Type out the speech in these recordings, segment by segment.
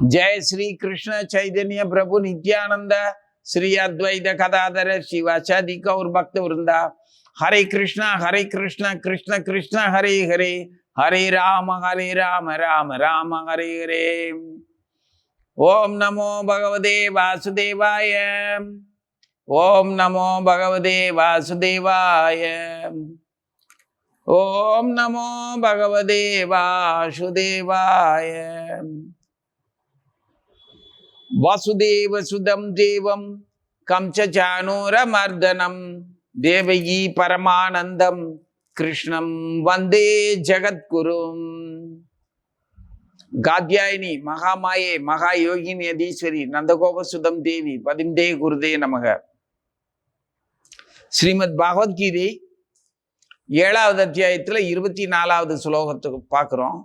ஜெய ஸ்ரீ கிருஷ்ண சைதன்ய பிரபு நித்யானந்த ஸ்ரீ அத்வைத கதாதர சிவாச்சாதி கௌர் பக்த விருந்தா ஹரே கிருஷ்ணா ஹரே கிருஷ்ணா கிருஷ்ண கிருஷ்ண ஹரே ஹரே ஹரே ராம ஹரே ராம ராம ராம ஹரே ஹரே ஓம் நமோ பகவதே வாசுதேவாய ஓம் நமோ பகவதே வாசுதேவாய ஓம் நமோ பகவதே வாசுதேவாய வசுதேவ சுதம் தேவம் கம்சச்சானூரமர்தனம் தேவகி பரமானந்தம் கிருஷ்ணம் வந்தே ஜகத்குரும் காத்யாயினி மகாமாயே மகா யோகினி அதீஸ்வரி நந்தகோப சுதம் தேவி பதிந்தே குருதே நமக. ஸ்ரீமத் பகவத்கீதை ஏழாவது அத்தியாயத்தில் இருபத்தி நாலாவது ஸ்லோகத்துக்கு பார்க்குறோம்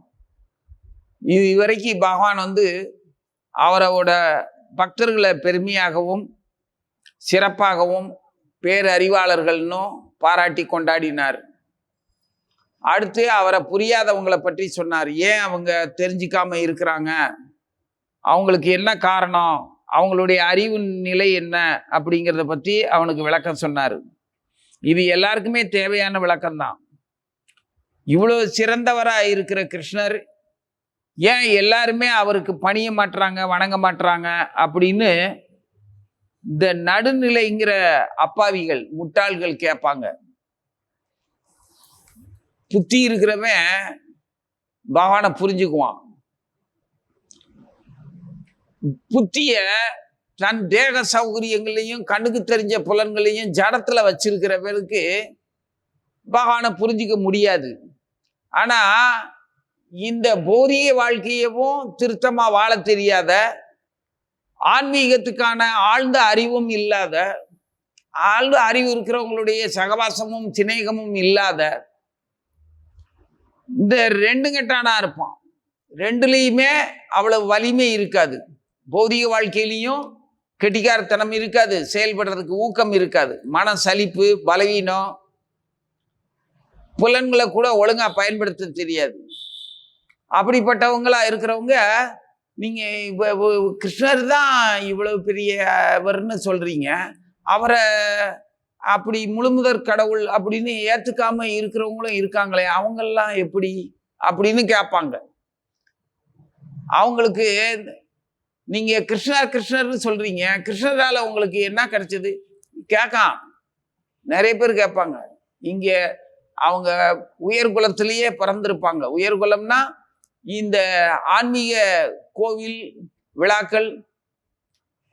இது வரைக்கும் பகவான் வந்து அவரோட பக்தர்களை பெருமையாகவும் சிறப்பாகவும் பேரறிவாளர்கள்னு பாராட்டி கொண்டாடினார். அடுத்து அவரை புரியாதவங்களை பற்றி சொன்னார். ஏன் அவங்க தெரிஞ்சிக்காம இருக்கிறாங்க? அவங்களுக்கு என்ன காரணம்? அவங்களுடைய அறிவு நிலை என்ன? அப்படிங்கிறத பற்றி அவனுக்கு விளக்கம் சொன்னார். இது எல்லாருக்குமே தேவையான விளக்கம்தான். இவ்வளோ சிறந்தவராக இருக்கிற கிருஷ்ணர் ஏன் எல்லாருமே அவருக்கு பணிய மாட்டுறாங்க வணங்க மாட்டுறாங்க அப்படின்னு இந்த நடுநிலைங்கிற அப்பாவிகள் முட்டாள்கள் கேட்பாங்க. புத்தி இருக்கிறவன் பகவானை புரிஞ்சுக்குவான். புத்திய தன் தேக சௌகரியங்களையும் கண்ணுக்கு தெரிஞ்ச புலன்களையும் ஜடத்துல வச்சிருக்கிறவருக்கு பகவானை புரிஞ்சிக்க முடியாது. ஆனா இந்த போதிய வாழ்க்கையவும் திருத்தமாக வாழ தெரியாத ஆன்மீகத்துக்கான ஆழ்ந்த அறிவும் இல்லாத ஆழ்ந்த அறிவு இருக்கிறவங்களுடைய சகவாசமும் சிநேகமும் இல்லாத இந்த ரெண்டு கட்டானா இருப்பான். ரெண்டுலேயுமே அவ்வளவு வலிமை இருக்காது. பௌதிக வாழ்க்கையிலையும் கெட்டிக்காரத்தனம் இருக்காது செயல்படுறதுக்கு ஊக்கம் இருக்காது. மன சலிப்பு பலவீனம் புலன்களை கூட ஒழுங்காக பயன்படுத்த தெரியாது. அப்படிப்பட்டவங்களா இருக்கிறவங்க நீங்கள் இப்போ கிருஷ்ணர் தான் இவ்வளவு பெரியவர்னு சொல்கிறீங்க அவரை அப்படி முழுமுதற் கடவுள் அப்படின்னு ஏற்றுக்காம இருக்கிறவங்களும் இருக்காங்களே அவங்கெல்லாம் எப்படி அப்படின்னு கேட்பாங்க. அவங்களுக்கு நீங்கள் கிருஷ்ணர் கிருஷ்ணர்னு சொல்கிறீங்க கிருஷ்ணரால் உங்களுக்கு என்ன கிடைச்சது? கேட்காம் நிறைய பேர் கேட்பாங்க. இங்கே அவங்க உயர்குலத்திலேயே பிறந்திருப்பாங்க. உயர்குலம்னா இந்த ஆன்மீக கோவில் விழாக்கள்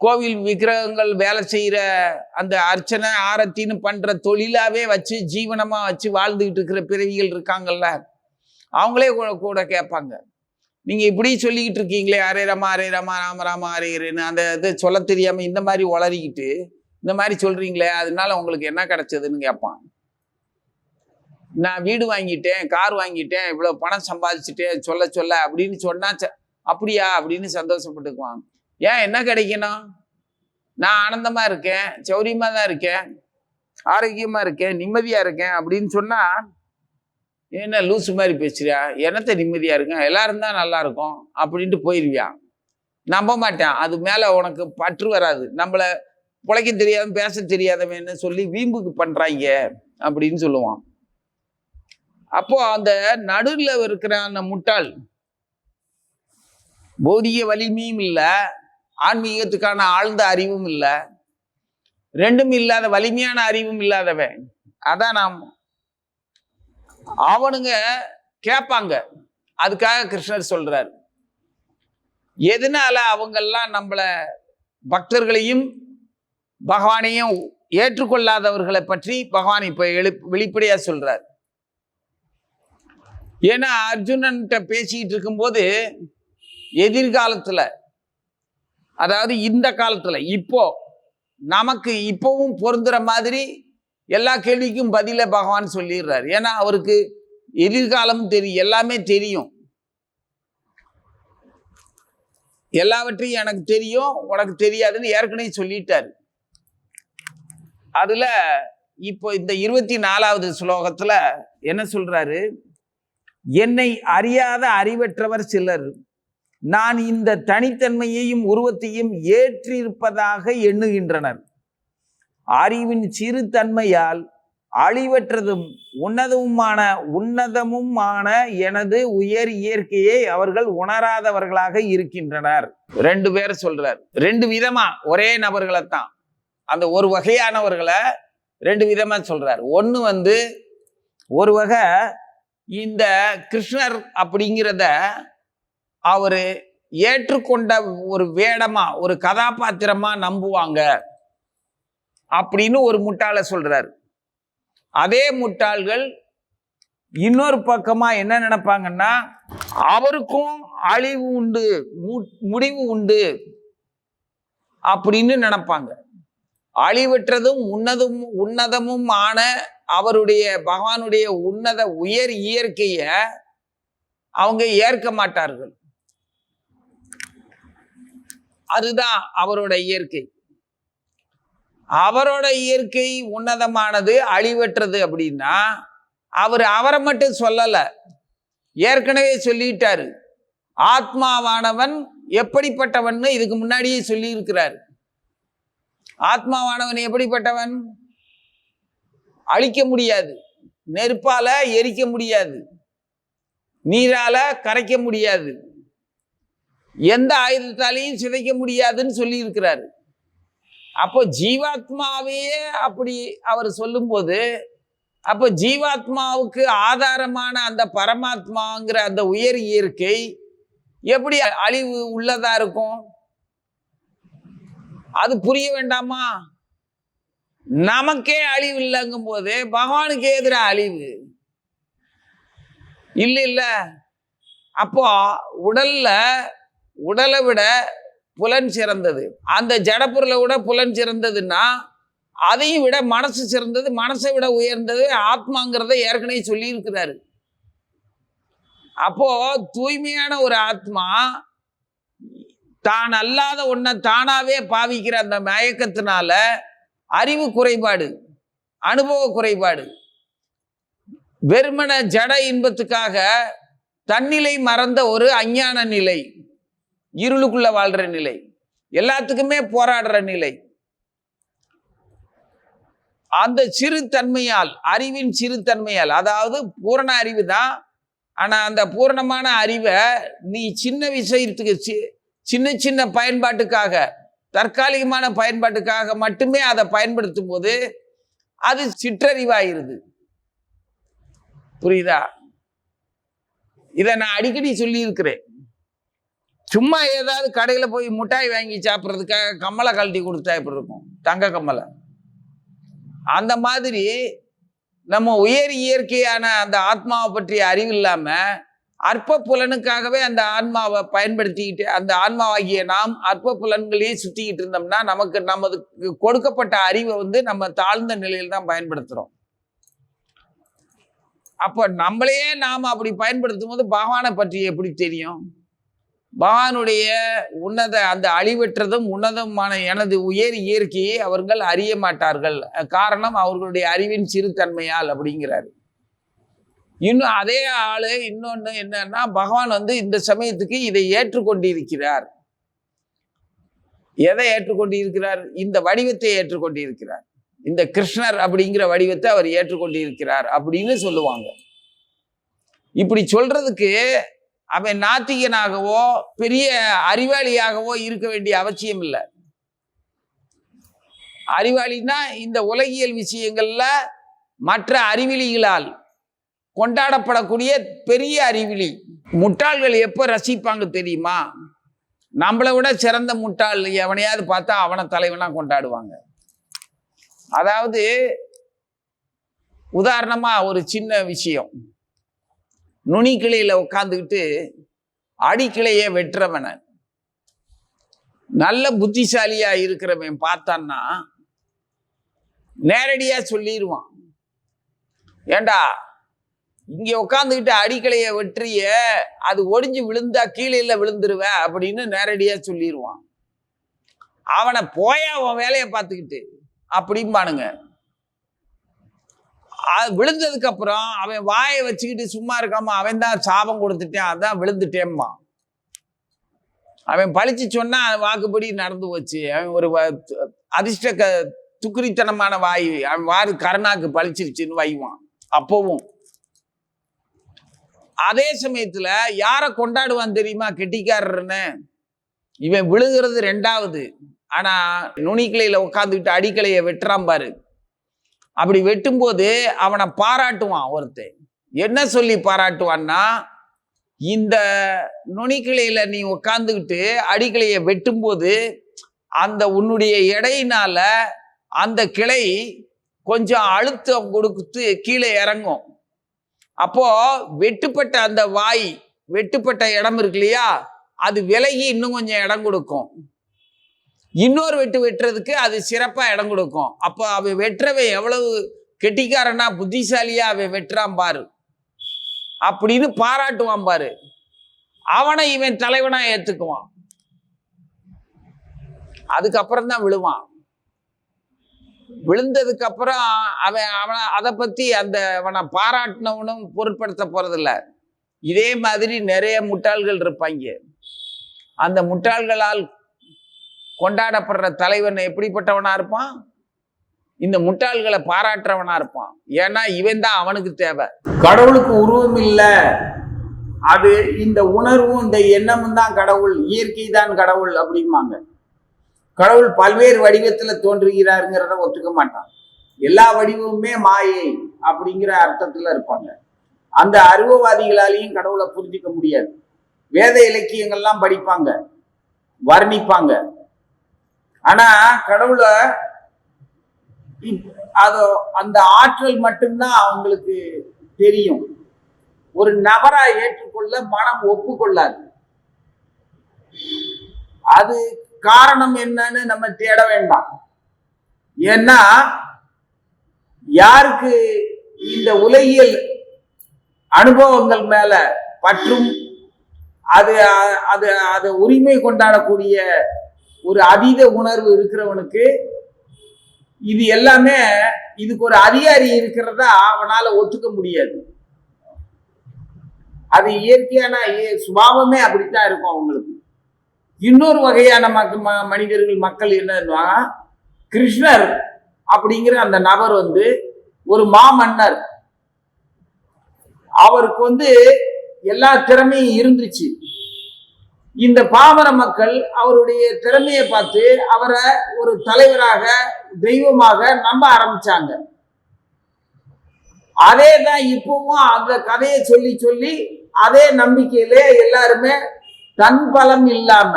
கோவில் விக்கிரகங்கள் வேலை செய்கிற அந்த அர்ச்சனை ஆரத்தின்னு பண்ணுற தொழிலாகவே வச்சு ஜீவனமாக வச்சு வாழ்ந்துக்கிட்டு இருக்கிற பிறவிகள் இருக்காங்கல்ல அவங்களே கூட கூட கேட்பாங்க. நீங்கள் இப்படி சொல்லிக்கிட்டு இருக்கீங்களே அரே ராமா அரே ரமா ராம ராமா அரே அந்த இது சொல்ல தெரியாமல் இந்த மாதிரி உளறிக்கிட்டு இந்த மாதிரி சொல்கிறீங்களே அதனால உங்களுக்கு என்ன கிடைச்சதுன்னு கேட்பான். நான் வீடு வாங்கிட்டேன் கார் வாங்கிட்டேன் இவ்வளோ பணம் சம்பாதிச்சுட்டேன் சொல்ல சொல்ல அப்படின்னு சொன்னா ச- அப்படியா? அப்படின்னு சந்தோஷப்பட்டுக்குவாங்க. ஏன் என்ன கிடைக்கணும்? நான் ஆனந்தமாக இருக்கேன் சௌரியமாக தான் இருக்கேன் ஆரோக்கியமாக இருக்கேன் நிம்மதியாக இருக்கேன் அப்படின்னு சொன்னால் என்ன லூசு மாதிரி பேசுறியா? என்னத்தை நிம்மதியாக இருக்கேன் எல்லாரும் தான் நல்லாயிருக்கும் அப்படின்ட்டு போயிடுவியா நம்ப மாட்டேன். அது மேலே உனக்கு பற்று வராது. நம்மளை பிழைக்க தெரியாதவன் பேச தெரியாதவன்னு சொல்லி வீம்புக்கு பண்ணுறாங்க அப்படின்னு சொல்லுவான். அப்போ அந்த நடுவில் இருக்கிற அந்த முட்டாள் போதிய வலிமையும் இல்லை ஆன்மீகத்துக்கான ஆழ்ந்த அறிவும் இல்லை ரெண்டும் இல்லாத வலிமையான அறிவும் இல்லாதவன். அதான் நாம் அவனுங்க கேட்பாங்க அதுக்காக கிருஷ்ணர் சொல்றார். எதனால அவங்கெல்லாம் நம்மளை பக்தர்களையும் பகவானையும் ஏற்றுக்கொள்ளாதவர்களை பற்றி பகவான் இப்ப எழு வெளிப்படையா சொல்றார். ஏன்னா அர்ஜுனன்கிட்ட பேசிக்கிட்டு இருக்கும்போது எதிர்காலத்தில் அதாவது இந்த காலத்தில் இப்போ நமக்கு இப்போவும் பொருந்துற மாதிரி எல்லா கேள்விக்கும் பதில பகவான் சொல்லிடுறாரு. ஏன்னா அவருக்கு எதிர்காலம் தெரியும் எல்லாமே தெரியும். எல்லாவற்றையும் எனக்கு தெரியும் உனக்கு தெரியாதுன்னு ஏற்கனவே சொல்லிட்டாரு. அதில் இப்போ இந்த இருபத்தி நாலாவது ஸ்லோகத்தில் என்ன சொல்கிறாரு என்னை அறியாத அறிவற்றவர் சிலர். நான் இந்த தனித்தன்மையையும் உருவத்தையும் ஏற்றிருப்பதாக எண்ணுகின்றனர். அறிவின் சிறு தன்மையால் அழிவற்றதும் உன்னதமுமான உன்னதமுமான எனது உயர் இயற்கையை அவர்கள் உணராதவர்களாக இருக்கின்றனர். ரெண்டு பேர் சொல்றார். ரெண்டு விதமா ஒரே நபர்களைத்தான். அந்த ஒரு வகையானவர்களை ரெண்டு விதமா சொல்றார். ஒன்று வந்து ஒரு வகை இந்த கிருஷ்ணர் அப்படிங்கிறத அவர் ஏற்றுக்கொண்ட ஒரு வேடமா ஒரு கதாபாத்திரமா நம்புவாங்க அப்படின்னு ஒரு முட்டாளை சொல்றாரு. அதே முட்டாள்கள் இன்னொரு பக்கமா என்ன நினைப்பாங்கன்னா அவருக்கும் அழிவு உண்டு மு- முடிவு உண்டு அப்படின்னு நினைப்பாங்க. அழிவற்றதும் உன்னதும் உன்னதமும் ஆன அவருடைய பகவானுடைய உன்னத உயர் இயற்கைய அவங்க ஏற்க மாட்டார்கள். அதுதான் அவரோட இயற்கை. அவரோட இயற்கை உன்னதமானது அழிவற்றது அப்படின்னா அவர் அவரை மட்டும் சொல்லல. ஏற்கனவே சொல்லிட்டாரு. ஆத்மாவானவன் எப்படிப்பட்டவன் இதுக்கு முன்னாடியே சொல்லியிருக்கிறார். ஆத்மாவானவன் எப்படிப்பட்டவன்? அழிக்க முடியாது. நெருப்பால எரிக்க முடியாது. நீரால கரைக்க முடியாது. எந்த ஆயுதத்தாலையும் சிதைக்க முடியாதுன்னு சொல்லியிருக்கிறாரு. அப்போ ஜீவாத்மாவையே அப்படி அவர் சொல்லும்போது அப்போ ஜீவாத்மாவுக்கு ஆதாரமான அந்த பரமாத்மாங்கிற அந்த உயர் இயற்கை எப்படி அழிவு உள்ளதா இருக்கும்? அது புரிய வேண்டாமா? நமக்கே அழிவு இல்லைங்கும் போது பகவானுக்கு எதிராக அழிவு. இல்ல இல்ல. அப்போ உடல்ல உடலை விட புலன் சிறந்தது. அந்த ஜடப்பொருளை விட புலன் சிறந்ததுன்னா அதையும் விட மனசு சிறந்தது மனசை விட உயர்ந்தது ஆத்மாங்கிறத ஏற்கனவே சொல்லியிருக்கிறாரு. அப்போ தூய்மையான ஒரு ஆத்மா தான் அல்லாத ஒன்றை தானாவே பாவிக்கிற அந்த மயக்கத்தினால அறிவு குறைபாடு அனுபவ குறைபாடு. வெறுமன ஜட இன்பத்துக்காக தன்னிலை மறந்த ஒரு அஞ்ஞான நிலை இருளுக்குள்ள வாழ்ற நிலை எல்லாத்துக்குமே போராடுற நிலை. அந்த சிறு தன்மையால் அறிவின் சிறு தன்மையால் அதாவது பூரண அறிவு தான் ஆனால் அந்த பூரணமான அறிவை நீ சின்ன விஷயத்துக்கு சின்ன சின்ன பயன்பாட்டுக்காக தற்காலிகமான பயன்பாட்டுக்காக மட்டுமே அதை பயன்படுத்தும் போது அது சிற்றறிவாயிருது. புரியுதா? இதை நான் அடிக்கடி சொல்லியிருக்கிறேன். சும்மா ஏதாவது கடையில் போய் மிட்டாய் வாங்கி சாப்பிட்றதுக்காக கம்மலை கழட்டி கொடுத்தா எப்படி இருக்கும்? தங்க கம்மலை. அந்த மாதிரி நம்ம உயர் இயற்கையான அந்த ஆத்மாவை பற்றிய அறிவு இல்லாமல் அற்ப புலனுக்காகவே அந்த ஆன்மாவை பயன்படுத்திக்கிட்டு அந்த ஆன்மாவாகிய நாம் அற்ப புலன்களையே சுற்றிக்கிட்டு இருந்தோம்னா நமக்கு நமது கொடுக்கப்பட்ட அறிவை வந்து நம்ம தாழ்ந்த நிலையில் தான் பயன்படுத்துகிறோம் அப்போ நம்மளையே நாம் அப்படி பயன்படுத்தும் போது பகவானை பற்றி எப்படி தெரியும்? பகவானுடைய உன்னத அந்த அழிவற்றதும் உன்னதமான எனது உயர் இயற்கையை அவர்கள் அறிய மாட்டார்கள். காரணம் அவர்களுடைய அறிவின் சிறுத்தன்மையால் அப்படிங்கிறாரு. இன்னும் அதே ஆள் இன்னொன்று என்னன்னா பகவான் வந்து இந்த சமயத்துக்கு இதை ஏற்றுக்கொண்டிருக்கிறார். எதை ஏற்றுக்கொண்டிருக்கிறார்? இந்த வடிவத்தை ஏற்றுக்கொண்டிருக்கிறார். இந்த கிருஷ்ணர் அப்படிங்கிற வடிவத்தை அவர் ஏற்றுக்கொண்டிருக்கிறார் அப்படின்னு சொல்லுவாங்க. இப்படி சொல்றதுக்கு அவன் நாத்திகனாகவோ பெரிய அறிவாளியாகவோ இருக்க வேண்டிய அவசியம் இல்லை. அறிவாளின்னா இந்த உலகியல் விஷயங்கள்ல மற்ற அறிவிலிகளால் கொண்டாடப்படக்கூடிய பெரிய அறிவிலி. முட்டாள்கள் எப்போ ரசிப்பாங்க தெரியுமா? நம்மளை விட சிறந்த முட்டாள் எவனையாவது பார்த்தா அவனை தலைவனாக கொண்டாடுவாங்க. அதாவது உதாரணமாக ஒரு சின்ன விஷயம். நுனிக்கிளையில் உட்காந்துக்கிட்டு அடிக்கிளையை வெட்டுறவன. நல்ல புத்திசாலியாக இருக்கிறவன் பார்த்தான்னா நேரடியாக சொல்லிடுவான் ஏண்டா இங்கே உட்காந்துக்கிட்டு அடிக்கலைய வெற்றிய அது ஒடிஞ்சு விழுந்தா கீழே விழுந்துருவேன் அப்படின்னு நேரடியாக சொல்லிடுவான் அவனை போயா அவன் வேலையை பார்த்துக்கிட்டு அப்படிம்பானுங்க. அது விழுந்ததுக்கு அப்புறம் அவன் வாயை வச்சுக்கிட்டு சும்மா இருக்காம அவன் தான் சாபம் கொடுத்துட்டேன் அதான் விழுந்துட்டேம்மா. அவன் பழிச்சு சொன்னா வாக்குப்படி நடந்து போச்சு. அவன் ஒரு வ- அதிர்ஷ்ட க துக்குரித்தனமான வாய் அவன் வாரு கருணாக்கு பழிச்சிருச்சுன்னு வைவான். அப்பவும் அதே சமயத்தில் யாரை கொண்டாடுவான் தெரியுமா கெட்டிக்காரர்னு? இவன் விழுகிறது ரெண்டாவது. ஆனால் நுனிக்கிளையில் உட்காந்துக்கிட்டு அடிக்கலையை வெட்டுறான் பாரு. அப்படி வெட்டும்போது அவனை பாராட்டுவான் ஒருத்தன். என்ன சொல்லி பாராட்டுவான்னா இந்த நுனிக்கிளையில் நீ உட்காந்துக்கிட்டு அடிக்கலையை வெட்டும்போது அந்த உன்னுடைய எடையினால் அந்த கிளை கொஞ்சம் அழுத்தம் கொடுத்து கீழே இறங்கும். அப்போ வெட்டுப்பட்ட அந்த வாய் வெட்டுப்பட்ட இடம் இருக்கு இல்லையா? அது விலகி இன்னும் கொஞ்சம் இடம் கொடுக்கும். இன்னொரு வெட்டு வெட்டுறதுக்கு அது சிறப்பாக இடம் கொடுக்கும். அப்போ அவன் வெட்டுறவன் எவ்வளவு கெட்டிக்காரனா புத்திசாலியா அவன் வெட்டுறான் பாரு. அப்படின்னு பாராட்டுவான் பாரு. அவனை இவன் தலைவனா ஏத்துக்குவான். அதுக்கப்புறம் தான் விழுவான். விழுந்ததுக்கு அப்புறம் அவன் அவனை அதை பற்றி அந்த அவனை பாராட்டினவனும் பொருட்படுத்த போகிறதில்ல இதே மாதிரி நிறைய முட்டாள்கள் இருப்பாங்க. அந்த முட்டாள்களால் கொண்டாடப்படுற தலைவன் எப்படிப்பட்டவனாக இருப்பான்? இந்த முட்டாள்களை பாராட்டுறவனா இருப்பான். ஏன்னா இவன் தான் அவனுக்கு தேவை. கடவுளுக்கு உருவம் இல்லை. அது இந்த உணர்வும் இந்த எண்ணமும் தான் கடவுள். இயற்கை தான் கடவுள் அப்படிம்பாங்க. கடவுள் பல்வேறு வடிவத்துல தோன்றுகிறாருங்கிறத ஒத்துக்க மாட்டான். எல்லா வடிவமுமே மாயை அப்படிங்கிற அர்த்தத்துல இருப்பாங்க. அந்த அறிவுவாதிகளாலையும் கடவுளை புரிஞ்சிக்க முடியாது. வேத இலக்கியங்கள்லாம் படிப்பாங்க வர்ணிப்பாங்க. ஆனா கடவுளை அதோ அந்த ஆற்றல் மட்டும்தான் அவங்களுக்கு தெரியும். ஒரு நபரா ஏற்றுக்கொள்ள மனம் ஒப்புக்கொள்ளாது. அது காரணம் என்னன்னு நம்ம தேட வேண்டாம். ஏன்னா யாருக்கு இந்த உலகியல் அனுபவங்கள் மேல பற்றும் அது அது அது உரிமை கொண்டாடக்கூடிய ஒரு அதீத உணர்வு இருக்கிறவனுக்கு இது எல்லாமே இதுக்கு ஒரு அதிகாரி இருக்கிறதா அவனால ஒத்துக்க முடியாது. அது இயற்கையான சுபாவமே அப்படித்தான் இருக்கும் அவங்களுக்கு. இன்னொரு வகையான மக்க ம- மனிதர்கள் மக்கள் என்னன்னா கிருஷ்ணர் அப்படிங்கிற அந்த நபர் வந்து ஒரு மாமன்னர். அவருக்கு வந்து எல்லா திறமையும் இருந்துச்சு. இந்த பாமர மக்கள் அவருடைய திறமையை பார்த்து அவரை ஒரு தலைவராக தெய்வமாக நம்ப ஆரம்பிச்சாங்க. அதே தான் இப்பவும் அந்த கதையை சொல்லி சொல்லி அதே நம்பிக்கையிலே எல்லாருமே தன் பலம் இல்லாம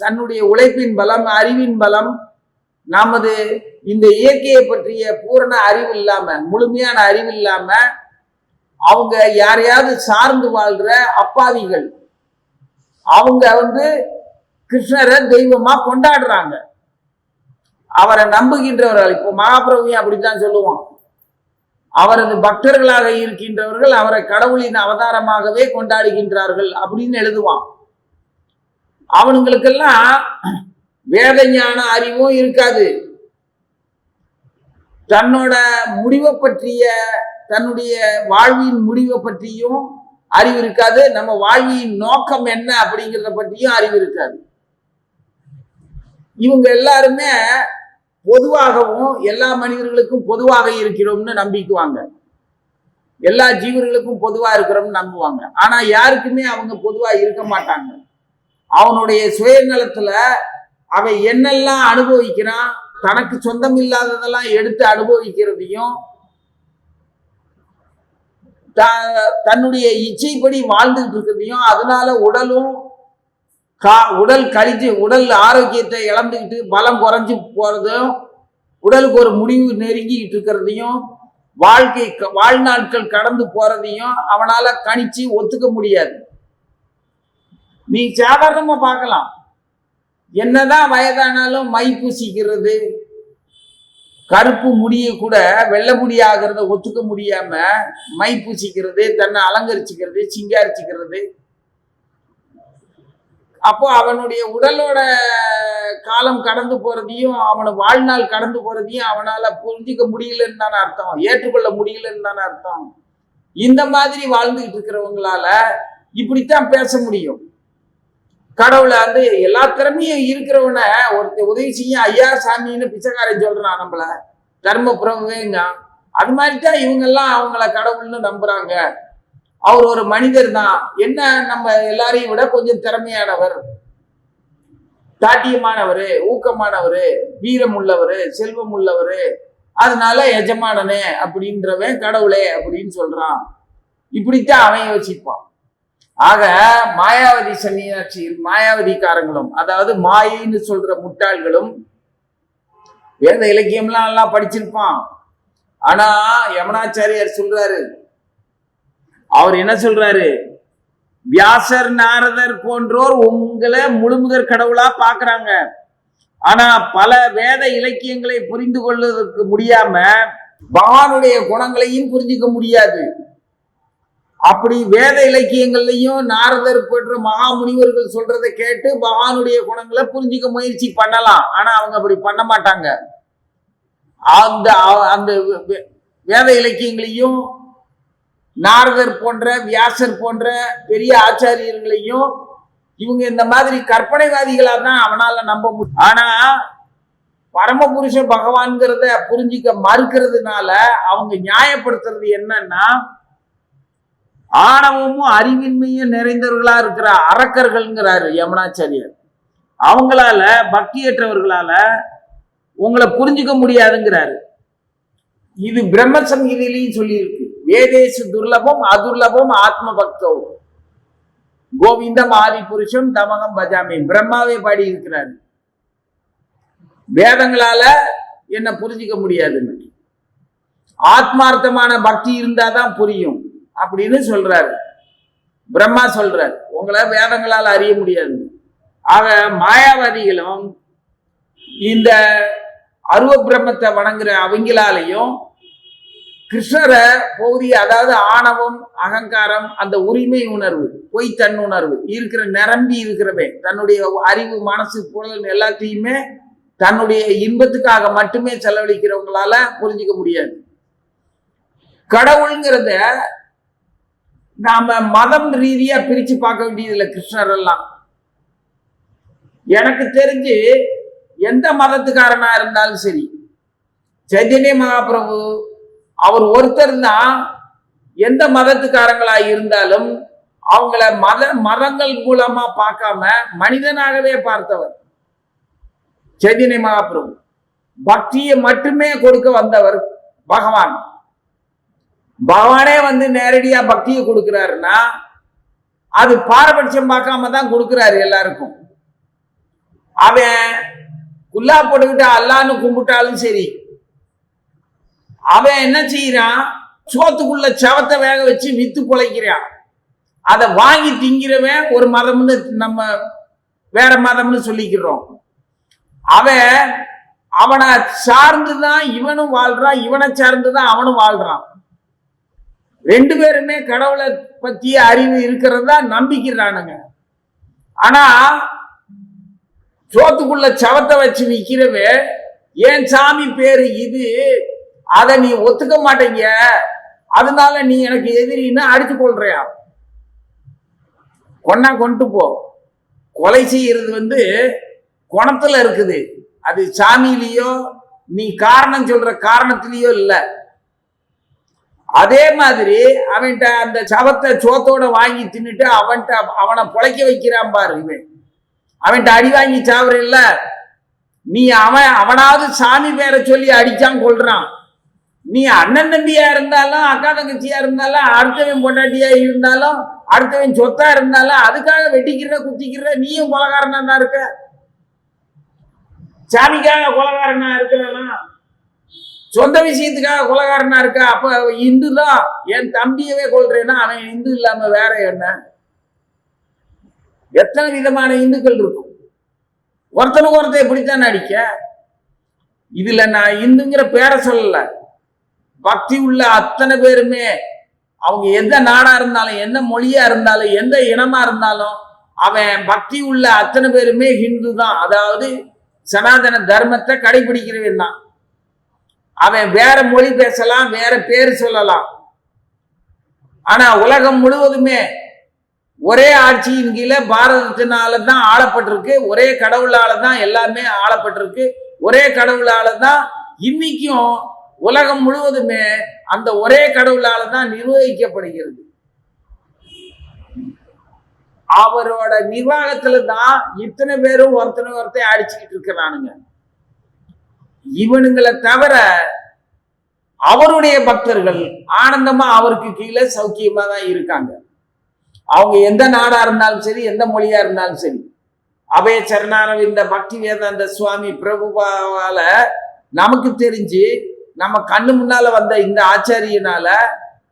தன்னுடைய உழைப்பின் பலம் அறிவின் பலம் நமது இந்த இயற்கையை பற்றிய பூரண அறிவு இல்லாம முழுமையான அறிவு இல்லாம அவங்க யாரையாவது சார்ந்து வாழ்ற அப்பாவிகள் அவங்க வந்து கிருஷ்ணரை தெய்வமா கொண்டாடுறாங்க. அவரை நம்புகின்றவர்கள் இப்போ மகாபிரபுவையும் அப்படித்தான் சொல்லுவோம் அவரது பக்தர்களாக இருக்கின்றவர்கள் அவரை கடவுளின் அவதாரமாகவே கொண்டாடுகின்றார்கள் அப்படின்னு எழுதுவான். அவனுங்களுக்கெல்லாம் வேத ஞான அறிவும் இருக்காது. தன்னோட முடிவை பற்றிய தன்னுடைய வாழ்வின் முடிவை பற்றியும் அறிவு இருக்காது. நம்ம வாழ்வியின் நோக்கம் என்ன அப்படிங்கிறத பற்றியும் அறிவு இருக்காது. இவங்க எல்லாருமே பொதுவாகவும் எல்லா மனிதர்களுக்கும் பொதுவாக இருக்கிறோம்னு நம்பிக்குவாங்க. எல்லா ஜீவர்களுக்கும் பொதுவா இருக்கிறோம்னு நம்புவாங்க. ஆனா யாருக்குமே அவங்க பொதுவா இருக்க மாட்டாங்க. அவனுடைய சுயநலத்துல அவன் என்னெல்லாம் அனுபவிக்கிறான் தனக்கு சொந்தம் இல்லாததெல்லாம் எடுத்து அனுபவிக்கிறதையும் த- தன்னுடைய இச்சைப்படி வாழ்ந்துட்டு இருக்கிறதையும் அதனால உடலும் கா உடல் கழிஞ்சு உடல் ஆரோக்கியத்தை இழந்துக்கிட்டு பலம் குறைஞ்சு போறதும் உடலுக்கு ஒரு முடிவு நெருங்கிட்டு இருக்கிறதையும் வாழ்க்கை க- வாழ்நாட்கள் கடந்து போறதையும் அவனால கணிச்சு ஒத்துக்க முடியாது. நீ சாதாரணமா பார்க்கலாம். என்னதான் வயதானாலும் மை பூசிக்கிறது கருப்பு முடியை கூட வெள்ளை முடி ஆகிறத ஒத்துக்க முடியாம மை பூசிக்கிறது தன்னை அலங்கரிச்சுக்கிறது சிங்காரிச்சுக்கிறது. அப்போ அவனுடைய உடலோட காலம் கடந்து போறதையும் அவனை வாழ்நாள் கடந்து போறதையும் அவனால புரிஞ்சிக்க முடியலன்னு தானே அர்த்தம். ஏற்றுக்கொள்ள முடியலன்னு தானே அர்த்தம். இந்த மாதிரி வாழ்ந்துகிட்டு இருக்கிறவங்களால இப்படித்தான் பேச முடியும். கடவுளை வந்து எல்லா திறமையும் இருக்கிறவன ஒருத்த உதவி செய்ய ஐயா சாமின்னு பிச்சைக்காரன் சொல்றான் நம்மள. தர்ம பிரபுவேங்க. அது மாதிரி தான் இவங்கெல்லாம் அவங்கள கடவுள்னு நம்புறாங்க. அவர் ஒரு மனிதர் தான். என்ன நம்ம எல்லாரையும் விட கொஞ்சம் திறமையானவர். தாட்டியமானவர் ஊக்கமானவர் வீரம் உள்ளவர் செல்வம் உள்ளவர் அதனால எஜமானனே அப்படின்றவன் கடவுளே அப்படின்னு சொல்றான். இப்படித்தான் அவன் யோசிப்பான். ஆக மாயாவதி சன்னியாட்சியில் மாயாவதிக்காரங்களும் அதாவது மாயின்னு சொல்ற முட்டாள்களும் வேத இலக்கியம்லாம் எல்லாம் படிச்சிருப்பான். ஆனா யமனாச்சாரியார் சொல்றாரு அவர் என்ன சொல்றாரு? வியாசர் நாரதர் போன்றோர் உங்களை முழுமுதற் கடவுளா பாக்குறாங்க ஆனா பல வேத இலக்கியங்களை புரிந்து கொள்வதற்கு முடியாம பகவானுடைய குணங்களையும் புரிஞ்சுக்க முடியாது. அப்படி வேத இலக்கியங்கள்லையும் நாரதர் போன்ற மகாமுனிவர்கள் சொல்றதை கேட்டு பகவானுடைய குணங்களை புரிஞ்சுக்க முயற்சி பண்ணலாம். ஆனா அவங்க அப்படி பண்ண மாட்டாங்க. அந்த அந்த வே- வேத இலக்கியங்களையும் நாரதர் போன்ற வியாசர் போன்ற பெரிய ஆச்சாரியர்களையும் இவங்க இந்த மாதிரி கற்பனைவாதிகளா தான் அவனால நம்ப முடியும். ஆனா பரமபுருஷ பகவான்கிறத புரிஞ்சிக்க மறுக்கிறதுனால அவங்க நியாயப்படுத்துறது என்னன்னா ஆணவமும் அறிவின்மையும் நிறைந்தவர்களா இருக்கிற அரக்கர்கள்ங்கிறாரு யமுனாச்சாரியர். அவங்களால பக்தியற்றவர்களால உங்களை புரிஞ்சுக்க முடியாதுங்கிறாரு. இது பிரம்ம சங்கீதிலையும் சொல்லியிருக்கு. வேதேசு துர்லபம் அதுர்லபம் ஆத்ம பக்தம் கோவிந்தம் ஆதி புருஷம் தமகம் பஜாமி. பிரம்மாவே பாடி இருக்கிறாரு வேதங்களால என்ன புரிஞ்சிக்க முடியாதுன்னு. ஆத்மார்த்தமான பக்தி இருந்தாதான் புரியும். அப்படின்னு சொல்றாரு. பிரம்மா சொல்றாரு. உங்களை வேதங்களால் அறிய முடியாது. ஆக மாயாவாதிகளும் இந்த அருவ பிரம்மத்தை வணங்குற அவங்களாலையும் கிருஷ்ணரை பௌதி அதாவது ஆணவம் அகங்காரம் அந்த உரிமை உணர்வு பொய் தன்னுணர்வு இருக்கிற நிரம்பி இருக்கிறவன் தன்னுடைய அறிவு மனசு புலன் எல்லாத்தையுமே தன்னுடைய இன்பத்துக்காக மட்டுமே செலவழிக்கிறவங்களால புரிஞ்சுக்க முடியாது. கடவுளுங்கிறத நாம மதம் ரீதியா பிரிச்சு பார்க்க வேண்டியதில்லை கிருஷ்ணர் எல்லாம். எனக்கு தெரிஞ்சு எந்த மதத்துக்காரனா இருந்தாலும் சரி சைதன்ய மகாபிரபு அவர் ஒருத்தர் தான் எந்த மதத்துக்காரங்களா இருந்தாலும் அவங்கள மத மதங்கள் மூலமா பார்க்காம மனிதனாகவே பார்த்தவர் சைதன்ய மகாபிரபு. பக்தியை மட்டுமே கொடுக்க வந்தவர் பகவான். பகவானே வந்து நேரடியாக பக்தியை கொடுக்குறாருன்னா அது பாரபட்சம் பார்க்காம தான் கொடுக்குறாரு எல்லாருக்கும். அவன் குல்லா போட்டுக்கிட்டு அல்லான்னு கும்பிட்டாலும் சரி அவன் என்ன செய்யறான்? சோத்துக்குள்ள சவத்தை வேக வச்சு வித்து பொழைக்கிறான். அதை வாங்கி திங்கிறவன் ஒரு மதம்னு நம்ம வேற மதம்னு சொல்லிக்கிறோம். அவன் அவனை சார்ந்துதான் இவனும் வாழ்றான் இவனை சார்ந்துதான் அவனும் வாழ்றான். ரெண்டு பேருமே கடவுளை பத்திய அறிவு இருக்கிறதா நம்பிக்கிறானுங்க. ஆனா சோத்துக்குள்ள சவத்தை வச்சு விற்கிறவ ஏன் சாமி பேரு இது? அதை நீ ஒத்துக்க மாட்டேங்க. அதனால நீ எனக்கு எதிரின்னு அடிச்சு கொள்றியா? கொன்னா கொண்டு போ. கொலை செய்யறது வந்து குணத்துல இருக்குது. அது சாமியிலேயோ நீ காரணம் சொல்ற காரணத்திலேயோ இல்லை. அதே மாதிரி அவன்கிட்ட அந்த சவத்தை சோத்தோட வாங்கி தின்னுட்டு அவன்கிட்ட அவனை பொழைக்க வைக்கிறான் பாரு இவன். அவன்கிட்ட அடி வாங்கி சாவுற இல்ல. நீ அவன் அவனாவது சாமி பேரை சொல்லி அடிச்சான் கொள்றான் நீ அண்ணன் தம்பியா இருந்தாலும் அக்கா தங்கச்சியா இருந்தாலும் அடுத்தவன் பொண்டாட்டியா இருந்தாலும் அடுத்தவன் சொத்தா இருந்தாலும் அதுக்காக வெட்டிக்கிற குத்திக்கிற நீயும் கொலகாரனா இருக்க. சாமிக்காக கொலகாரனா இருக்கிறனா சொந்த விஷயத்துக்காக குலகாரனா இருக்கா? அப்ப இந்து தான் என் தம்பியவே கொள்றேன்னா அவன் இந்து இல்லாம வேற என்ன? எத்தனை விதமான இந்துக்கள் இருக்கும்? ஒருத்தனுக்கு ஒருத்தன் எப்படித்தான் அடிக்க? இதுல நான் இந்துங்கிற பேரை சொல்லல. பக்தி உள்ள அத்தனை பேருமே அவங்க எந்த நாடா இருந்தாலும் எந்த மொழியா இருந்தாலும் எந்த இனமா இருந்தாலும் அவன் பக்தி உள்ள அத்தனை பேருமே ஹிந்து தான் அதாவது சனாதன தர்மத்தை கடைபிடிக்கிறவன் தான். அவன் வேற மொழி பேசலாம் வேற பேர் சொல்லலாம். ஆனா உலகம் முழுவதுமே ஒரே ஆட்சியின் கீழே பாரதத்தினால தான் ஆளப்பட்டிருக்கு ஒரே கடவுளால தான் எல்லாமே ஆளப்பட்டிருக்கு ஒரே கடவுளால தான் இன்னைக்கும் உலகம் முழுவதுமே அந்த ஒரே கடவுளால தான் நிர்வகிக்கப்படுகிறது. அவரோட நிர்வாகத்துல தான் இத்தனை பேரும் ஒருத்தனை ஒருத்தன் அடிச்சுக்கிட்டு இருக்கிறானுங்க. இவனுங்களை தவிர அவருடைய பக்தர்கள் ஆனந்தமா அவருக்கு கீழே சௌக்கியமா தான் இருக்காங்க. அவங்க எந்த நாடா இருந்தாலும் சரி எந்த மொழியா இருந்தாலும் சரி. அபய சரணாரவிந்த பக்தி வேதாந்த சுவாமி பிரபுபாவால நமக்கு தெரிஞ்சு நம்ம கண்ணு முன்னால வந்த இந்த ஆச்சாரியனால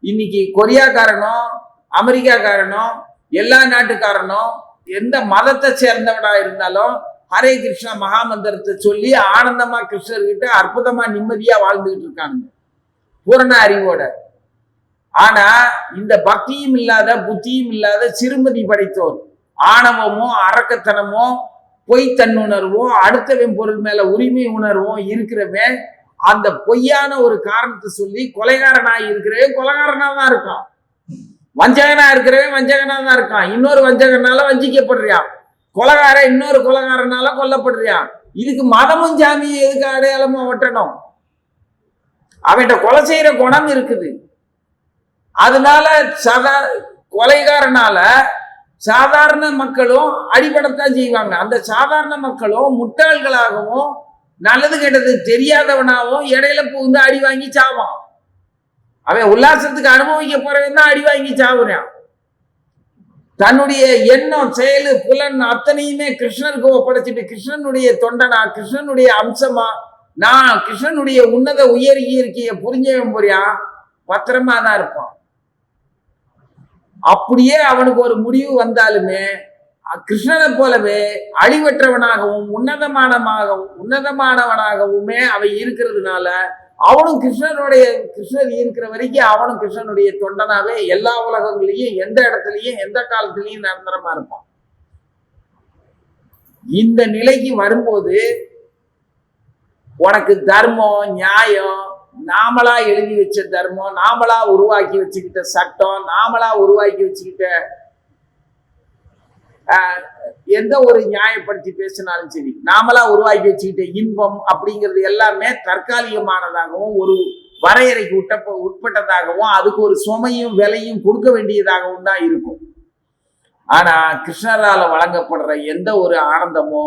இன்னைக்கு கொரியாக்காரனும் அமெரிக்காக்காரனும் எல்லா நாட்டுக்காரனும் எந்த மதத்தை சேர்ந்தவனா இருந்தாலும் ஹரே கிருஷ்ணா மகாமந்திரத்தை சொல்லி ஆனந்தமா கிருஷ்ணர்கிட்ட அற்புதமா நிம்மதியா வாழ்ந்துகிட்டு இருக்கானுங்க. பூரண அறிவோட. ஆனா இந்த பக்தியும் இல்லாத புத்தியும் இல்லாத சிறுமதி படைத்தோர். ஆணவமும் அரக்கத்தனமும் பொய்தன்னுணர்வும் அடுத்தவன் பொருள் மேல உரிமை உணர்வும் இருக்கிறவன் அந்த பொய்யான ஒரு காரணத்தை சொல்லி கொலைகாரனாய் இருக்கிறவன் கொலைகாரனா தான் இருக்கான். வஞ்சகனா இருக்கிறவன் வஞ்சகனா தான் இருக்கான். இன்னொரு வஞ்சகனால வஞ்சிக்கப்படுறியான் கொலகாரன் இன்னொரு கொலகாரனால கொல்லப்படுறியான் இதுக்கு மதமும் ஜாமியும் எதுக்கு அடையாளமா ஒட்டணும் அவன்கிட்ட கொலை செய்யற குணம் இருக்குது. அதனால சதா கொலைகாரனால சாதாரண மக்களும் அடிபடத்தான் செய்வாங்க. அந்த சாதாரண மக்களும் முட்டாள்களாகவும் நல்லது கெட்டது தெரியாதவனாகவும் இடையில புகுந்து அடி வாங்கி சாவான். அவன் உல்லாசத்துக்கு அனுபவிக்க போறவன் தான் அடி வாங்கி சாவுறான். தன்னுடைய எண்ணம் செயல் புலன் அத்தனையுமே கிருஷ்ணருக்கு ஒப்படைச்சிட்டு கிருஷ்ணனுடைய தொண்டனா கிருஷ்ணனுடைய அம்சமா? நான் கிருஷ்ணனுடைய உன்னத உயர் இயற்கையை புரிஞ்சவன் புரியா பத்திரமா தான் இருப்பான். அப்படியே அவனுக்கு ஒரு முடிவு வந்தாலுமே கிருஷ்ணனை போலவே அழிவற்றவனாகவும் உன்னதமானமாகவும் உன்னதமானவனாகவுமே அவன் இருக்கிறதுனால அவனும் கிருஷ்ணனுடைய கிருஷ்ணர் இருக்கிற வரைக்கும் அவனும் கிருஷ்ணனுடைய தொண்டனாவே எல்லா உலகங்களையும் எந்த இடத்துலையும் எந்த காலத்திலையும் நிரந்தரமா இருப்பான். இந்த நிலைக்கு வரும்போது உனக்கு தர்மம் நியாயம் நாமளா எழுதி வச்ச தர்மம் நாமளா உருவாக்கி வச்சுக்கிட்ட சட்டம் நாமளா உருவாக்கி வச்சுக்கிட்ட எந்த ஒரு நியாயப்படுத்தி பேசினாலும் சரி நாமளா உருவாக்கி வச்சுக்கிட்ட இன்பம் அப்படிங்கிறது எல்லாமே தற்காலிகமானதாகவும் ஒரு வரையறைக்கு உட்ட உட்பட்டதாகவும் அதுக்கு ஒரு சுமையும் விலையும் கொடுக்க வேண்டியதாகவும் தான் இருக்கும். ஆனா கிருஷ்ணரால வழங்கப்படுற எந்த ஒரு ஆனந்தமோ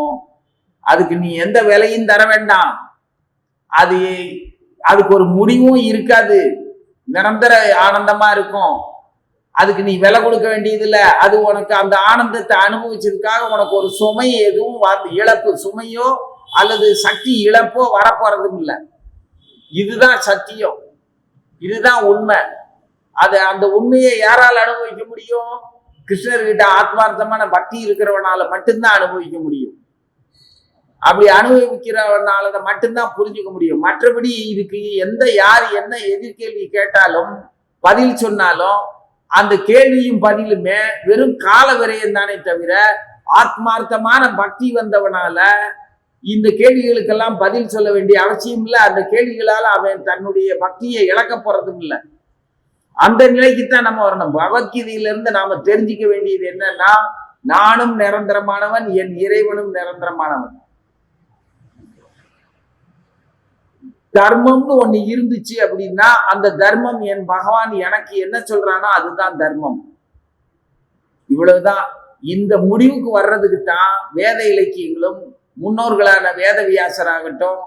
அதுக்கு நீ எந்த விலையும் தர வேண்டாம். அது அதுக்கு ஒரு முடிவும் இருக்காது. நிரந்தர ஆனந்தமா இருக்கும். அதுக்கு நீ விலை கொடுக்க வேண்டியது இல்லை அது உனக்கு அந்த ஆனந்தத்தை அனுபவிச்சதுக்காக உனக்கு ஒரு சுமை எதுவும் இழப்பு சுமையோ அல்லது சக்தி இழப்போ வரப்போறதும் இல்லை. இதுதான் சத்தியம். இதுதான் உண்மை. அது அந்த உண்மையை யாரால் அனுபவிக்க முடியும்? கிருஷ்ணர்கிட்ட ஆத்மார்த்தமான பக்தி இருக்கிறவனால மட்டும்தான் அனுபவிக்க முடியும். அப்படி அனுபவிக்கிறவனால அதை மட்டும்தான் புரிஞ்சுக்க முடியும். மற்றபடி இதுக்கு எந்த யார் என்ன எதிர்கேள்வி கேட்டாலும் பதில் சொன்னாலும் அந்த கேள்வியும் பதிலுமே வெறும் கால விரயம் தானே தவிர ஆத்மார்த்தமான பக்தி வந்தவனால இந்த கேள்விகளுக்கெல்லாம் பதில் சொல்ல வேண்டிய அவசியம் இல்லை. அந்த கேள்விகளால் அவன் தன்னுடைய பக்தியை இழக்க போறதும் இல்லை. அந்த நிலைக்குத்தான் நம்ம வரணும். பகவத்கீதையிலிருந்து நாம தெரிஞ்சுக்க வேண்டியது என்னன்னா நானும் நிரந்தரமானவன் என் இறைவனும் நிரந்தரமானவன். தர்மம்னு ஒண்ணு இருந்துச்சு அப்படின்னா அந்த தர்மம் என் பகவான் எனக்கு என்ன சொல்றானோ அதுதான் தர்மம். இவ்வளவுதான். இந்த முடிவுக்கு வர்றதுக்கு தான் வேத இலக்கியங்களும் முன்னோர்களான வேதவியாசராகட்டும்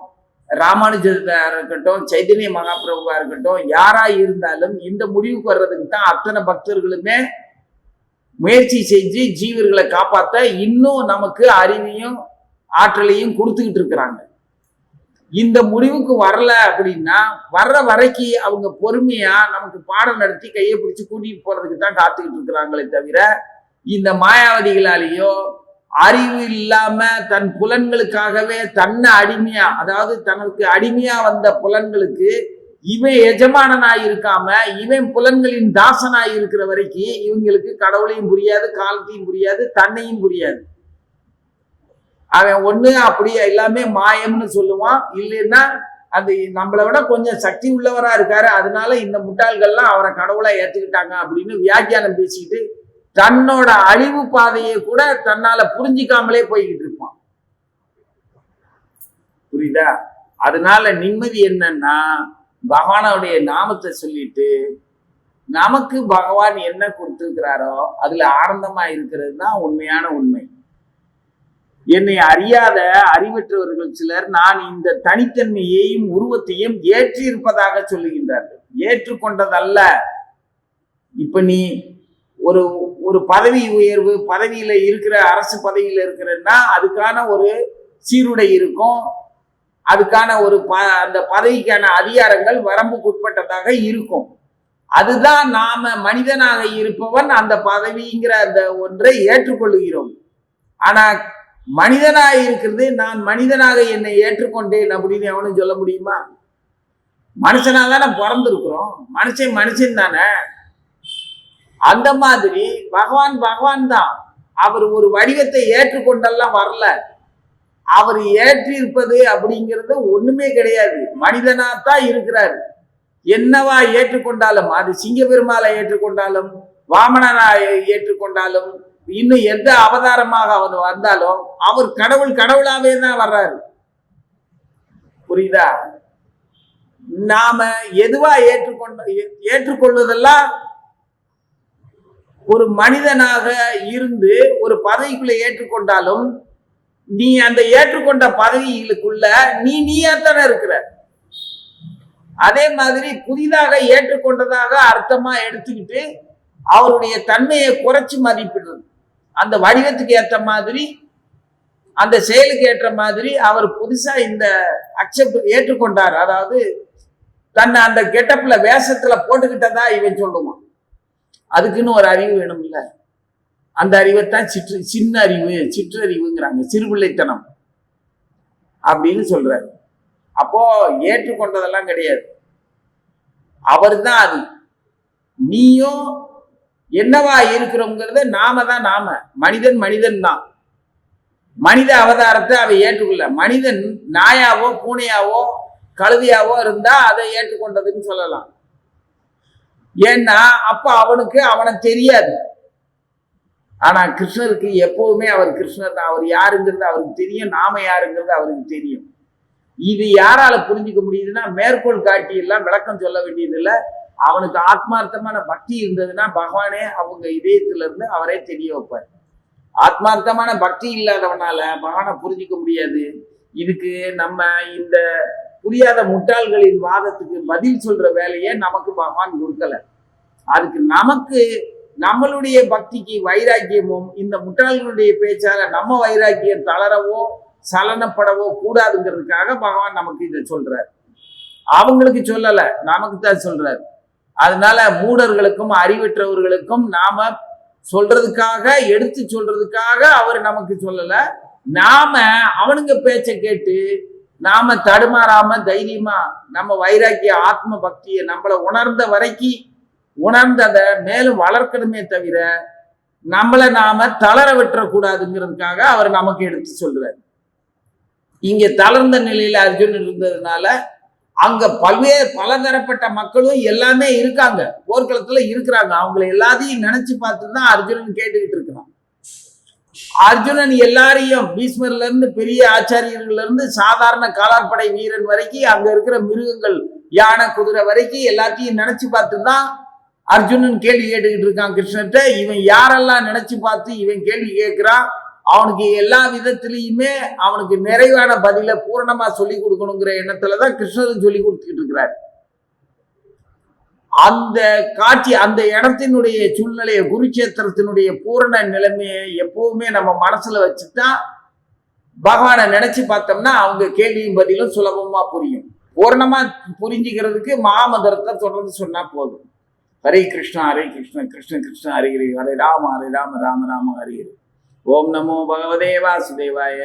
ராமானுஜரா இருக்கட்டும் சைதன்ய மகாபிரபுவா இருக்கட்டும் யாரா இருந்தாலும் இந்த முடிவுக்கு வர்றதுக்கு தான் அத்தனை பக்தர்களுமே முயற்சி செஞ்சு ஜீவர்களை காப்பாற்ற இன்னும் நமக்கு அறிவையும் ஆற்றலையும் கொடுத்துக்கிட்டு இருக்கிறாங்க. இந்த முடிவுக்கு வரல அப்படின்னா வர்ற வரைக்கு அவங்க பொறுமையா நமக்கு பாடம் நடத்தி கையை பிடிச்சி கூட்டிட்டு போறதுக்கு தான் காத்துக்கிட்டு இருக்கிறாங்களே தவிர இந்த மாயாவதிகளாலேயோ அறிவு இல்லாம தன் புலன்களுக்காகவே தன்னை அடிமையா அதாவது தனக்கு அடிமையா வந்த புலன்களுக்கு இவன் எஜமானனாய் இருக்காம இவன் புலன்களின் தாசனாய் இருக்கிற வரைக்கும் இவங்களுக்கு கடவுளையும் புரியாது காலத்தையும் புரியாது தன்னையும் புரியாது. அவன் ஒன்று அப்படியே எல்லாமே மாயம்னு சொல்லுவான். இல்லைன்னா அந்த நம்மளை விட கொஞ்சம் சக்தி உள்ளவரா இருக்காரு. அதனால இந்த முட்டாள்கள்லாம் அவரை கடவுளா ஏற்றுக்கிட்டாங்க அப்படின்னு வியாக்கியானம் பேசிக்கிட்டு தன்னோட அழிவு பாதையை கூட தன்னால புரிஞ்சிக்காமலே போய்கிட்டு இருப்பான். புரியுதா? அதனால நிம்மதி என்னன்னா பகவானுடைய நாமத்தை சொல்லிட்டு நமக்கு பகவான் என்ன கொடுத்துருக்கிறாரோ அதுல ஆனந்தமா இருக்கிறது தான் உண்மையான உண்மை. என்னை அறியாத அறிவற்றவர்கள் சிலர் நான் இந்த தனித்தன்மையையும் உருவத்தையும் ஏற்றிருப்பதாக சொல்லுகின்றார்கள். ஏற்றுக்கொண்டதல்ல. இப்ப நீ ஒரு ஒரு பதவி உயர்வு பதவியில இருக்கிற அரசு பதவியில இருக்கிறன்னா அதுக்கான ஒரு சீருடை இருக்கும். அதுக்கான ஒரு ப அந்த பதவிக்கான அதிகாரங்கள் வரம்புக்குட்பட்டதாக இருக்கும். அதுதான் நாம மனிதனாக இருப்பவன் அந்த பதவிங்கிற அந்த ஒன்றை ஏற்றுக்கொள்கிறோம் ஆனா மனிதனாக இருக்கிறது நான் மனிதனாக என்னை ஏற்றுக்கொண்டேன் அப்படின்னு எவனும் சொல்ல முடியுமா? மனுஷனா தானே பிறந்திருக்கிறோம். மனுஷன் மனுஷன் தானே. அந்த மாதிரி பகவான் பகவான் தான். அவர் ஒரு வடிவத்தை ஏற்றுக்கொண்டெல்லாம் வரல. அவர் ஏற்றிருப்பது அப்படிங்கிறது ஒண்ணுமே கிடையாது. மனிதனா தான் இருக்கிறாரு. என்னவா ஏற்றுக்கொண்டாலும் அது சிங்க பெருமாளை ஏற்றுக்கொண்டாலும் வாமனனா ஏற்றுக்கொண்டாலும் இன்னும் எந்த அவதாரமாக அவர் வந்தாலும் அவர் கடவுள் கடவுளாவே தான் வர்றாரு. புரியுதா? நாம எதுவா ஏற்றுக்கொண்ட ஏற்றுக்கொள்வதெல்லாம் ஒரு மனிதனாக இருந்து ஒரு பதவிக்குள்ள ஏற்றுக்கொண்டாலும் நீ அந்த ஏற்றுக்கொண்ட பதவிகளுக்குள்ள நீ நீயாத்தானே இருக்கிற. அதே மாதிரி புதிதாக ஏற்றுக்கொண்டதாக அர்த்தமா எடுத்துக்கிட்டு அவருடைய தன்மையை குறைச்சு மதிப்பிடுறது அந்த வடிவத்துக்கு ஏற்ற மாதிரி அந்த செயலுக்கு ஏற்ற மாதிரி அவர் புதுசா இந்த அக்செப்ட் ஏற்றுக்கொண்டார். அதாவது தன்னை அந்த கெட்டப்ல வேஷத்துல போட்டுக்கிட்டதா இவன் சொல்லுவான். அதுக்குன்னு ஒரு அறிவு வேணும் இல்ல அந்த அறிவைத்தான் சிற்று சின்ன அறிவு சிற்றறிவுங்கிறாங்க. சிறுபிள்ளைத்தனம் அப்படின்னு சொல்றாரு. அப்போ ஏற்றுக்கொண்டதெல்லாம் கிடையாது. அவர் தான் அது. நீயும் என்னவா இருக்கிறோங்கிறத நாம தான் நாம. மனிதன் மனிதன் தான். மனித அவதாரத்தை அவை ஏற்றுக்கொள்ள. மனிதன் நாயாவோ பூனையாவோ கழுதியாவோ இருந்தா அதை ஏற்றுக்கொண்டதுன்னு சொல்லலாம். ஏன்னா அப்ப அவனுக்கு அவனை தெரியாது. ஆனா கிருஷ்ணருக்கு எப்பவுமே அவர் கிருஷ்ணர் தான். அவர் யாருங்கிறது அவருக்கு தெரியும். நாம யாருங்கிறது அவருக்கு தெரியும். இது யாரால புரிஞ்சுக்க முடியுதுன்னா மேற்கோள் காட்டி எல்லாம் விளக்கம் சொல்ல வேண்டியது இல்லை அவனுக்கு ஆத்மார்த்தமான பக்தி இருந்ததுன்னா பகவானே அவங்க இதயத்துல இருந்து அவரே தெரிய வைப்பார். ஆத்மார்த்தமான பக்தி இல்லாதவனால பகவானை புரிஞ்சிக்க முடியாது. இதுக்கு நம்ம இந்த புரியாத முட்டாள்களின் வாதத்துக்கு பதில் சொல்ற வேலையை நமக்கு பகவான் கொடுக்கல. அதுக்கு நமக்கு நம்மளுடைய பக்திக்கு வைராக்கியமும் இந்த முட்டாள்களுடைய பேச்சால நம்ம வைராக்கியம் தளரவோ சலனப்படவோ கூடாதுங்கிறதுக்காக பகவான் நமக்கு இதை சொல்றார். அவங்களுக்கு சொல்லல நமக்கு தான் சொல்றாரு. அதனால மூடர்களுக்கும் அறிவற்றவர்களுக்கும் நாம சொல்றதுக்காக எடுத்து சொல்றதுக்காக அவர் நமக்கு சொல்லல. நாம அவனுங்க பேச்ச கேட்டு நாம தடுமாறாம தைரியமா நம்ம வைராக்கிய ஆத்ம பக்தியை நம்மளை உணர்ந்த வரைக்கும் உணர்ந்து அதை மேலும் வளர்க்கணுமே தவிர நம்மளை நாம தளர விட்டுறக்கூடாதுங்கிறதுக்காக அவர் நமக்கு எடுத்து சொல்றாரு. இங்க தளர்ந்த நிலையில அர்ஜுன் இருந்ததுனால அங்க பல்வேறு பலதரப்பட்ட மக்களும் எல்லாமே இருக்காங்க. போர்க்களத்துல இருக்கிறாங்க. அவங்கள எல்லாத்தையும் நினைச்சு பார்த்து தான் அர்ஜுனன் கேட்டுக்கிட்டு இருக்கிறான். அர்ஜுனன் எல்லாரையும் பீஷ்மர்ல இருந்து பெரிய ஆச்சாரியர்கள்ல இருந்து சாதாரண காலாற்படை வீரன் வரைக்கும் அங்க இருக்கிற மிருகங்கள் யானை குதிரை வரைக்கும் எல்லாத்தையும் நினைச்சு பார்த்து தான் அர்ஜுனன் கேள்வி கேட்டுக்கிட்டு இருக்கான் கிருஷ்ணர்கிட்ட. இவன் யாரெல்லாம் நினைச்சு பார்த்து இவன் கேள்வி கேட்கிறான்? அவனுக்கு எல்லா விதத்திலையுமே அவனுக்கு நிறைவான பதில பூரணமா சொல்லி கொடுக்கணுங்கிற எண்ணத்துலதான் கிருஷ்ணரும் சொல்லி கொடுத்துக்கிட்டு இருக்கிறார். அந்த காட்சி அந்த இடத்தினுடைய சூழ்நிலையை குருட்சேத்திரத்தினுடைய பூரண நிலைமையை எப்பவுமே நம்ம மனசுல வச்சுட்டா பகவானை நினைச்சு பார்த்தோம்னா அவங்க கேள்வியும் பதிலும் சுலபமா புரியும். பூர்ணமா புரிஞ்சுக்கிறதுக்கு மாமந்திரத்தை தொடர்ந்து சொன்னா போதும். ஹரே கிருஷ்ணா ஹரே கிருஷ்ண கிருஷ்ண கிருஷ்ண ஹரே ஹரே ஹரே ராம ஹரே ராம ராம ராம ஹரே ஹரே. ஓம் நமோ பகவதே வாசுதேவாய